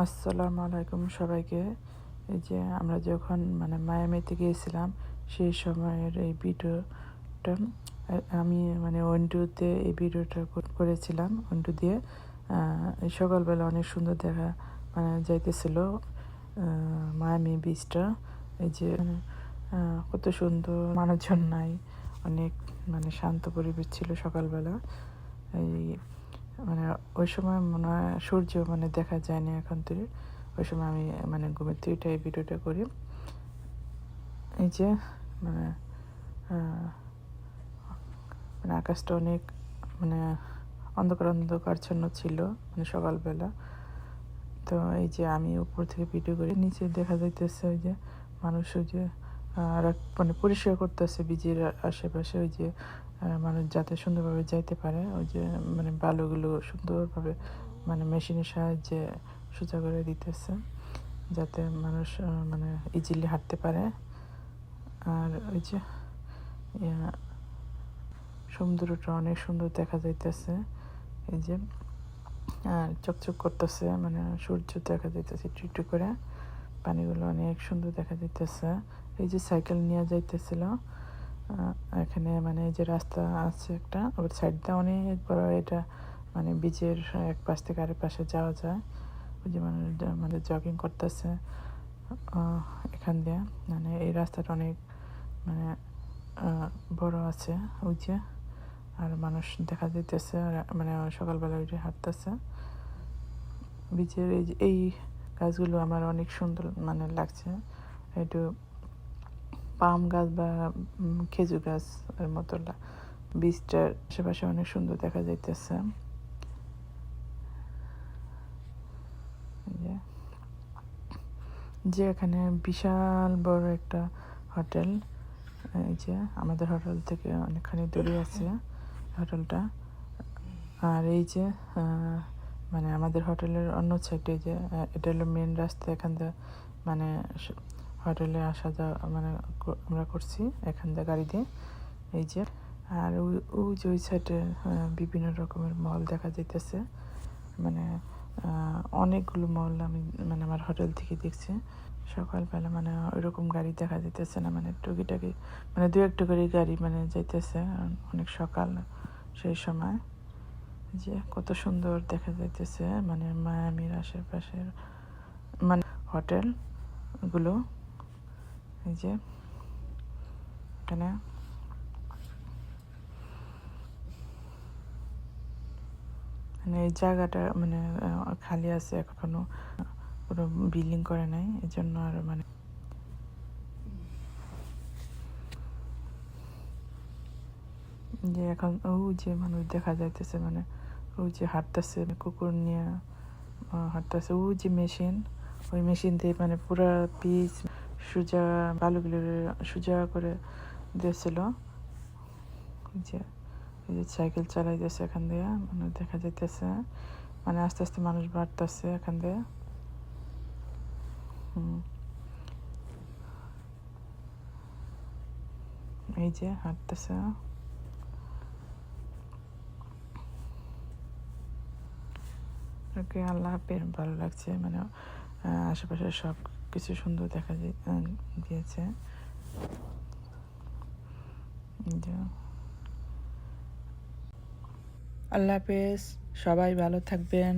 আসসালামু আলাইকুম সবাইকে। এই যে আমরা যখন মানে মায়ামিতে গিয়েছিলাম, সেই সময়ের এই ভিডিওটা আমি মানে ওয়েন্টুতে এই ভিডিওটা করেছিলাম ওয়েন্টু দিয়ে। সকালবেলা অনেক সুন্দর দেখা মানে যাইতেছিল মায়ামি বিচটা এই যে কত সুন্দর মানুষজন নাই, অনেক মানে শান্ত পরিবেশ ছিল সকালবেলা। এই মানে ওই সময় মনে হয় সূর্য মানে দেখা যায় না এখন থেকে ওই সময় আমি মানে ঘুমের থেকে ভিডিওটা করি। এই যে মানে মানে আকাশটা অনেক মানে অন্ধকার অন্ধকারচ্ছন্ন ছিল মানে সকালবেলা। তো এই যে আমি উপর থেকে ভিডিও করি, নিচে দেখা যাইতেছে ওই যে মানুষ ওই যে মানে পরিষ্কার করতেছে বীজের আশেপাশে ওই যে আহ, মানুষ যাতে সুন্দরভাবে যাইতে পারে ওই যে মানে বালুগুলো সুন্দরভাবে মানে মেশিনের সাহায্যে সোজা করে দিতেছে যাতে মানুষ মানে ইজিলি হাঁটতে পারে। আর ওই যে সমুদ্রটা অনেক সুন্দর দেখা যাইতেছে এই যে আর চকচক করতেছে মানে সূর্য দেখা যাইতেছে একটু একটু করে পানিগুলো অনেক সুন্দর দেখা যাইতেছে। এই যে সাইকেল নিয়ে যাইতেছিল এখানে মানে যে রাস্তা আছে একটা, ওর সাইড দিয়ে অনেক বড়, এটা মানে বিচের এক পাশ থেকে আরেক পাশে যাওয়া যায়। ওই যে মানুষ মানে জগিং করতেছে এখান দিয়ে। মানে এই রাস্তাটা অনেক মানে বড় আছে, ওই যে। আর মানুষ দেখা আর মানে সকালবেলা যে হাঁটতেছে। বিচের এই এই গাছগুলো আমার অনেক সুন্দর মানে লাগছে। একটু পাম গাছ বা খেজুর গাছ, এর মতো বীজটার আশেপাশে অনেক সুন্দর দেখা যাইতেছে। যে। এখানে বিশাল বড় একটা হোটেল, এই যে আমাদের হোটেল থেকে অনেকখানি দূরে আছে হোটেলটা। আর এই যে মানে আমাদের হোটেলের অন্য সাইডে যে এটা হলো মেন রাস্তা এখান মানে হোটেলে আসা যাওয়া মানে আমরা করছি এখান থেকে গাড়ি দিয়ে, এই যে। আর ওই যে ওই সাইডে বিভিন্ন রকমের মল দেখা যাইতেছে। মানে অনেকগুলো মল আমি মানে আমার হোটেল থেকে দেখছি। সকালবেলা মানে ওইরকম গাড়ি দেখা যাইতেছে না মানে টুকিটাকি মানে দু একটা করে গাড়ি মানে যাইতেছে, অনেক সকাল সেই সময়। যে কত সুন্দর দেখা যাইতেছে মানে মায়ামির আশেপাশের মানে হোটেলগুলো এই যে এখানে মানে এই জায়গাটা মানে খালি আছে এখনও। কোনো বিল্ডিং করে নাই এই জন্য আর মানে যে এখন ও যে মানুষ দেখা যাইতেছে মানে ও যে হাঁটতেছে, কুকুর নিয়ে হাঁটতেছে, ও যে মেশিন ওই মেশিন দিয়ে মানে পুরা পিচ সোজা বালুগুলো সোজা করে দিয়েছিল। যে, এই যে সাইকেল চালাইতেছে এখান দিয়ে মানে দেখা যাইতেছে মানে আস্তে আস্তে মানুষ বাড়তেছে এখান দিয়ে। হুম। এই যে হাঁটতেছে। ওকে, আল্লাহ হাফেজ, ভালো লাগছে মানে আশেপাশে সব কিছু সুন্দর দেখা দিয়েছে। আল্লাহ হাফেজ সবাই ভালো থাকবেন।